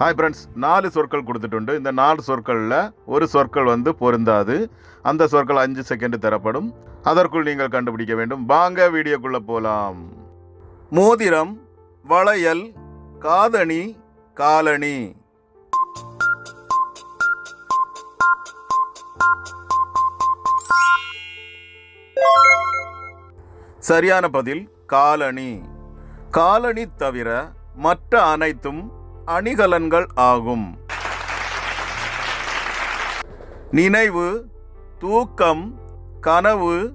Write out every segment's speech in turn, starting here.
Hi friends நாலு சொற்கள் கொடுத்துட்டுண்டு. இந்த நாலு சொற்களில் ஒரு சொற்கள் வந்து பொருந்தாது. அந்த சொற்கள் அஞ்சு செகண்ட் தரப்படும். அதற்குள் நீங்கள் கண்டுபிடிக்க வேண்டும். வாங்க வீடியோக்குள்ளே போகலாம் மோதிரம் வளையல் காதணி காலணி. சரியான பதில் காலணி. காலணி தவிர மற்ற அனைத்தும் அணிகலன்கள் ஆகும். நினைவு தூக்கம் கனவு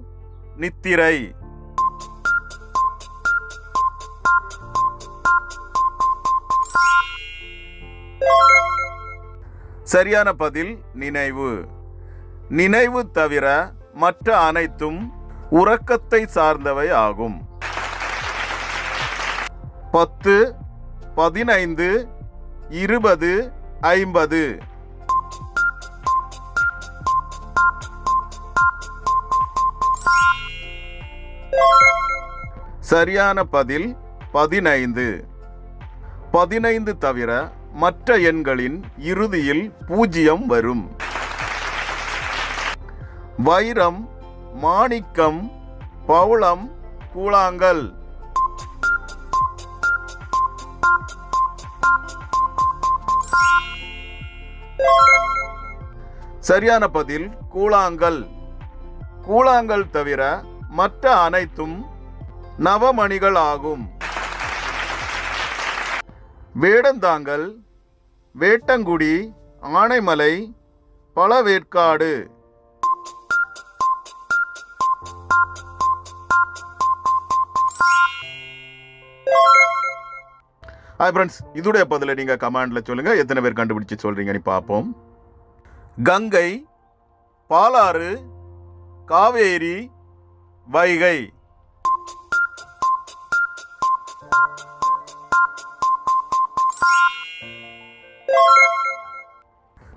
நித்திரை. சரியான பதில் நினைவு. நினைவு தவிர மற்ற அனைத்தும் உறக்கத்தை சார்ந்தவை ஆகும். பத்து பதினைந்து இருபது ஐம்பது. சரியான பதில் பதினைந்து. பதினைந்து தவிர மற்ற எண்களின் இறுதியில் பூஜ்ஜியம் வரும். வைரம் மாணிக்கம் பவுளம் கூழாங்கல். சரியான பதில் கூழாங்கல். கூழாங்கல் தவிர மற்ற அனைத்தும் நவமணிகள் ஆகும். வேடந்தாங்கல் வேட்டங்குடி ஆனைமலை பழவேற்காடு. ஹாய் ஃப்ரெண்ட்ஸ் இதோடைய பதிலை நீங்கள் கமெண்டில் சொல்லுங்கள் எத்தனை பேர் கண்டுபிடிச்சி சொல்கிறீங்கன்னு பார்ப்போம். கங்கை பாலாறு காவேரி வைகை.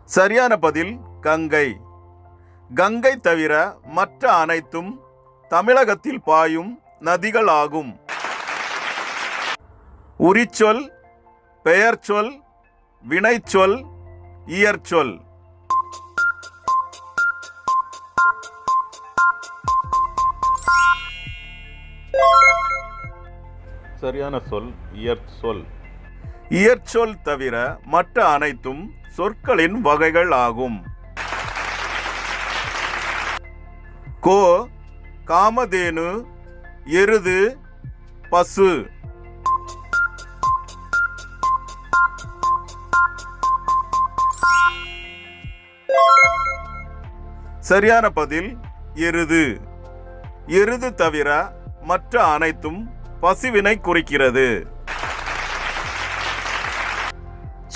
சரியான பதில் கங்கை. கங்கை தவிர மற்ற அனைத்தும் தமிழகத்தில் பாயும் நதிகள் ஆகும் உரிச்சொல் பெயர்ச்சொல் வினைச்சொல் இயற்சொல். சரியான சொல் இயற்சொல் இயற்சொல் தவிர மற்ற அனைத்தும் சொற்களின் வகைகள் ஆகும். கோ காமதேனு எருது பசு. சரியான பதில் எருது. எருது தவிர மற்ற அனைத்தும் பசுவினை குறிக்கிறது.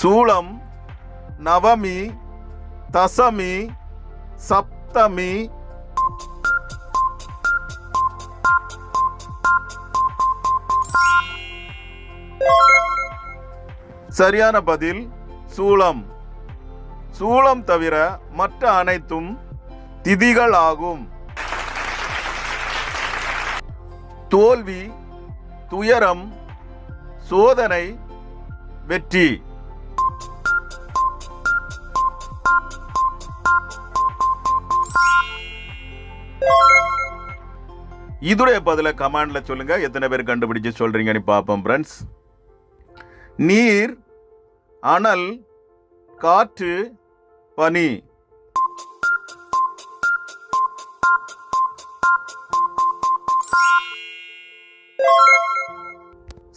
சூளம் நவமி தசமி சப்தமி. சரியான பதில் சூளம். சூளம் தவிர மற்ற அனைத்தும் திதிகள் ஆகும் தோல்வி துயரம் சோதனை வெற்றி. இதுடைய பதில கமாண்ட்ல சொல்லுங்க. எத்தனை பேர் கண்டுபிடிச்சு சொல்றீங்கன்னு பார்ப்போம் ஃப்ரெண்ட்ஸ் நீர் அனல் காற்று பனி.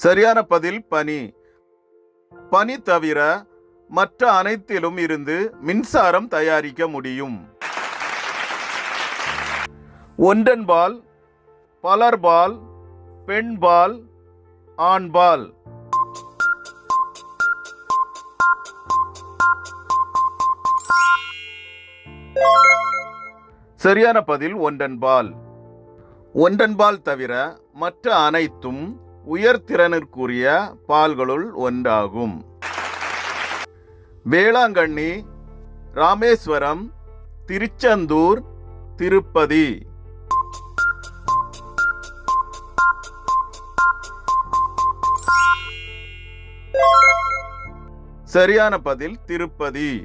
சரியான பதில் பனி. பனி தவிர மற்ற அனைத்திலும் இருந்து மின்சாரம் தயாரிக்க முடியும். ஒன்றன்பால் பலர்பால் பெண்பால் ஆண்பால். சரியான பதில் ஒன்றன்பால். ஒன்றன்பால் தவிர மற்ற அனைத்தும் உயர்திறனிற்குரிய பால்களுள் ஒன்றாகும். வேளாங்கண்ணி ராமேஸ்வரம் திருச்செந்தூர் திருப்பதி. சரியான பதில் திருப்பதி.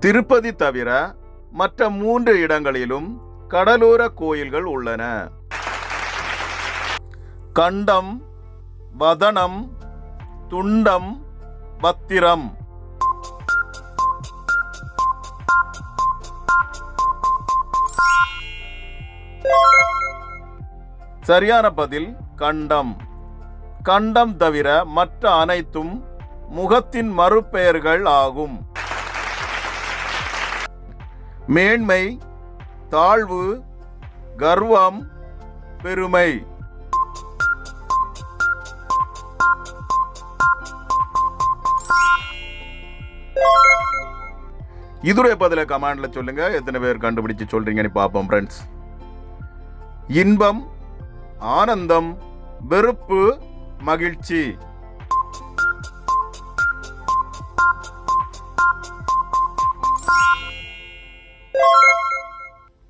திருப்பதி தவிர மற்ற மூன்று இடங்களிலும் கடலோர கோயில்கள் உள்ளன. கண்டம் வதனம் துண்டம் பத்திரம் சரியான பதில் கண்டம். கண்டம் தவிர மற்ற அனைத்தும் முகத்தின் மறுபெயர்கள் ஆகும். மேன்மை தாழ்வு கர்வம் பெருமை. இதுடைய பதில கமாண்ட்ல சொல்லுங்க. எத்தனை பேர் கண்டுபிடிச்சு சொல்றீங்கன்னு பார்ப்போம் ஃப்ரெண்ட்ஸ் இன்பம் ஆனந்தம் வெறுப்பு மகிழ்ச்சி.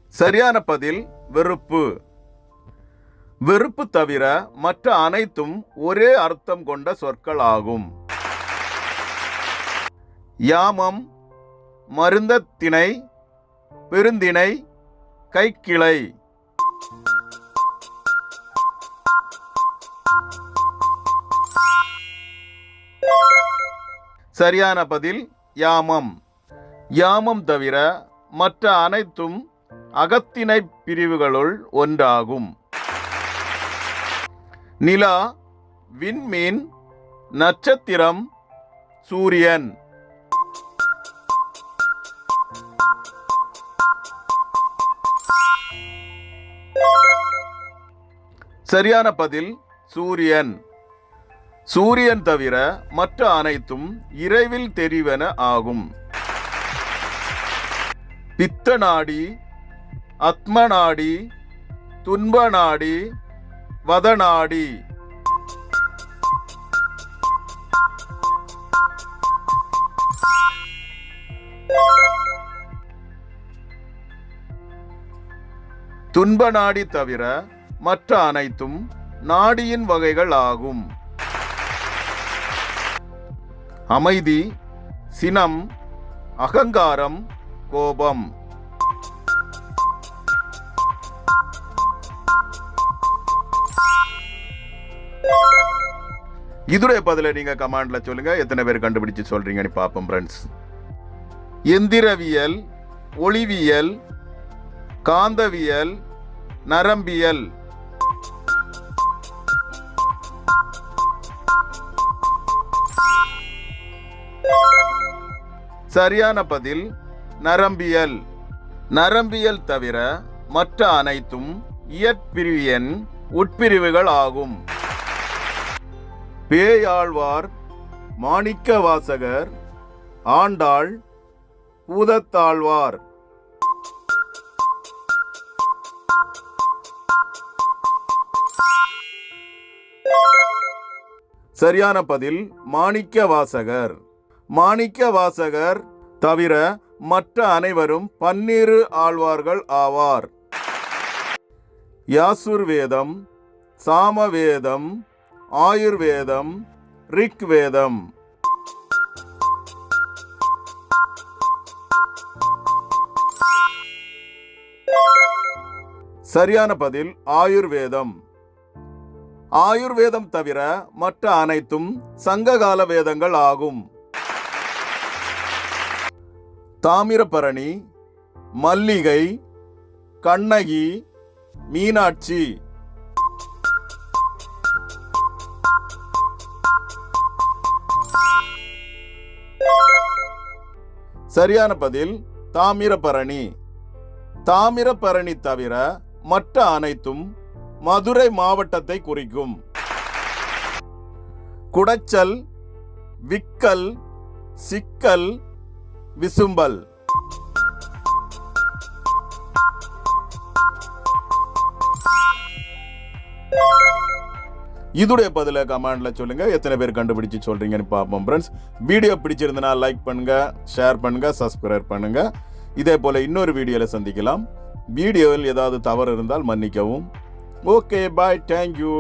சரியான பதில் வெறுப்பு. வெறுப்பு தவிர மற்ற அனைத்தும் ஒரே அர்த்தம் கொண்ட சொற்கள் ஆகும் யாமம் மருந்தத்திணை பெருந்திணை கைக்கிளை. சரியான பதில் யாமம். யாமம் தவிர மற்ற அனைத்தும் அகத்திணை பிரிவுகளுள் ஒன்றாகும். நிலா விண்மீன் நட்சத்திரம் சூரியன். சரியான பதில் சூரியன். சூரியன் தவிர மற்ற அனைத்தும் இரவில் தெரிவன ஆகும். பித்த நாடி அத்ம நாடி துன்ப நாடி வதநாடி துன்ப நாடி தவிர மற்ற அனைத்தும் நாடியின் வகைகள் ஆகும் அமைதி சினம் அகங்காரம் கோபம். இதுடைய பதில நீங்க கமாண்ட்ல சொல்லுங்க. எத்தனை பேர் கண்டுபிடிச்சு சொல்றீங்கன்னு பார்ப்போம் ஃப்ரெண்ட்ஸ் எந்திரவியல் ஒளிவியல் காந்தவியல் நரம்பியல். சரியான பதில் நரம்பியல். நரம்பியல் தவிர மற்ற அனைத்தும் இயற்பிரிவியன் உட்பிரிவுகள் ஆகும். பேயாழ்வார் மாணிக்க வாசகர் ஆண்டாள் பூதத்தாழ்வார். சரியான பதில் மாணிக்க வாசகர். மாணிக்க வாசகர் தவிர மற்ற அனைவரும் பன்னிரு ஆழ்வார்கள் ஆவார். யாசுர்வேதம் சாமவேதம் ஆயுர்வேதம் ரிக்வேதம். சரியான பதில் ஆயுர்வேதம். ஆயுர்வேதம் தவிர மற்ற அனைத்தும் சங்ககால வேதங்கள் ஆகும். தாமிரபரணி மல்லிகை கண்ணகி மீனாட்சி. சரியான பதில் தாமிரபரணி. தாமிரபரணி தவிர மற்ற அனைத்தும் மதுரை மாவட்டத்தை குறிக்கும். குடைச்சல் விக்கல் சிக்கல் விசும்பல். இதுடைய பதில கமெண்ட்ல சொல்லுங்க. எத்தனை பேர் கண்டுபிடிச்சு சொல்றீங்கன்னு பார்ப்போம் ஃப்ரெண்ட்ஸ் வீடியோ பிடிச்சிருந்தனா லைக் பண்ணுங்க ஷேர் பண்ணுங்க சப்ஸ்கிரைப் பண்ணுங்க. இதே போல இன்னொரு வீடியோவில் சந்திக்கலாம். வீடியோவில் ஏதாவது தவறு இருந்தால் மன்னிக்கவும். Okay bye thank you